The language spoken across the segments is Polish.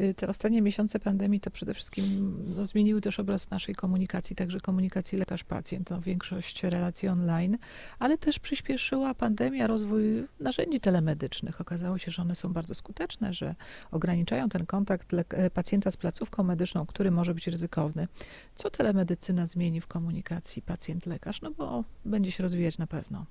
Y, Te ostatnie miesiące pandemii to przede wszystkim no, zmieniły też obraz naszej komunikacji, także komunikacji lekarz-pacjent, no, większość relacji online, ale też przyspieszyła pandemia rozwój narzędzi telemedycznych. Okazało się, że one są bardzo skuteczne, że ograniczają ten kontakt e, pacjenta z placówką medyczną, który może być ryzykowny. Co telemedycyna zmieni w komunikacji pacjent-lekarz? No bo będzie się rozwijać na pewno.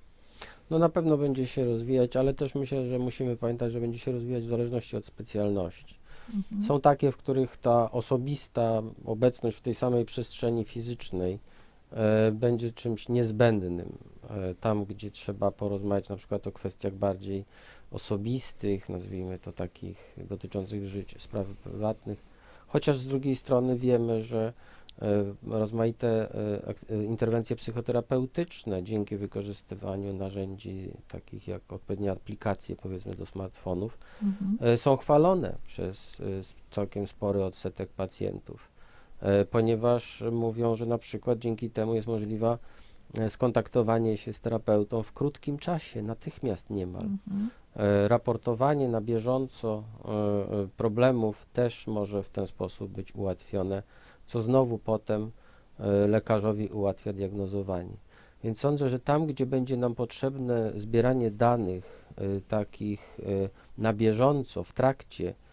No na pewno będzie się rozwijać, ale też myślę, że musimy pamiętać, że będzie się rozwijać w zależności od specjalności. Mhm. Są takie, w których ta osobista obecność w tej samej przestrzeni fizycznej e, będzie czymś niezbędnym. E, tam, gdzie trzeba porozmawiać na przykład o kwestiach bardziej osobistych, nazwijmy to takich dotyczących życia, spraw prywatnych. Chociaż z drugiej strony wiemy, że rozmaite e, e, interwencje psychoterapeutyczne dzięki wykorzystywaniu narzędzi takich jak odpowiednie aplikacje powiedzmy do smartfonów Mhm. e, są chwalone przez e, całkiem spory odsetek pacjentów, e, ponieważ mówią, że na przykład dzięki temu jest możliwe e, skontaktowanie się z terapeutą w krótkim czasie, natychmiast niemal. Mhm. E, Raportowanie na bieżąco e, e, problemów też może w ten sposób być ułatwione, co znowu potem e, lekarzowi ułatwia diagnozowanie. Więc sądzę, że tam, gdzie będzie nam potrzebne zbieranie danych e, takich e, na bieżąco, w trakcie e, e, e,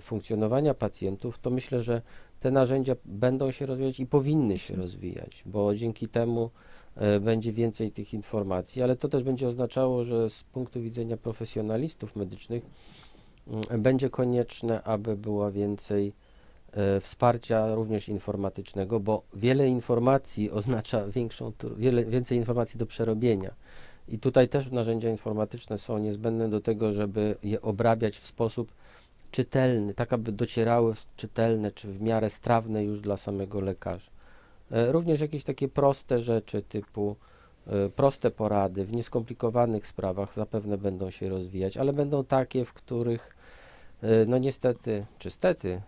funkcjonowania pacjentów, to myślę, że te narzędzia będą się rozwijać i powinny się rozwijać, bo dzięki temu e, będzie więcej tych informacji, ale to też będzie oznaczało, że z punktu widzenia profesjonalistów medycznych mm, będzie konieczne, aby było więcej e, wsparcia również informatycznego, bo wiele informacji oznacza większą, wiele, więcej informacji do przerobienia. I tutaj też narzędzia informatyczne są niezbędne do tego, żeby je obrabiać w sposób czytelny, tak aby docierały czytelne czy w miarę strawne już dla samego lekarza. E, Również jakieś takie proste rzeczy typu e, proste porady w nieskomplikowanych sprawach zapewne będą się rozwijać, ale będą takie, w których e, no niestety, czy stety,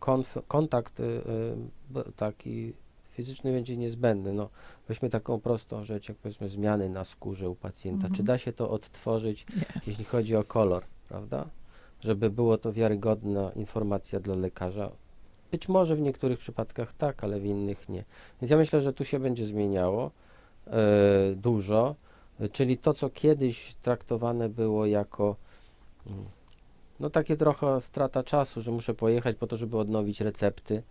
konf- kontakt taki fizyczny będzie niezbędny. No, weźmy taką prostą rzecz, jak powiedzmy zmiany na skórze u pacjenta. Czy Mhm. da się to odtworzyć, Nie. jeśli chodzi o kolor, prawda? Żeby było to wiarygodna informacja dla lekarza. Być może w niektórych przypadkach tak, ale w innych nie. Więc ja myślę, że tu się będzie zmieniało e, dużo, czyli to, co kiedyś traktowane było jako mm, no takie trochę strata czasu, że muszę pojechać po to, żeby odnowić recepty,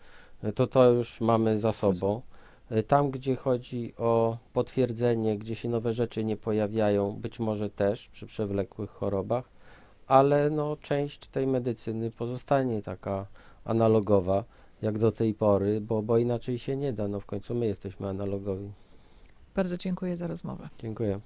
to to już mamy za sobą. E, Tam, gdzie chodzi o potwierdzenie, gdzie się nowe rzeczy nie pojawiają, być może też przy przewlekłych chorobach, ale no, część tej medycyny pozostanie taka analogowa, jak do tej pory, bo, bo inaczej się nie da. No, w końcu my jesteśmy analogowi. Bardzo dziękuję za rozmowę. Dziękuję.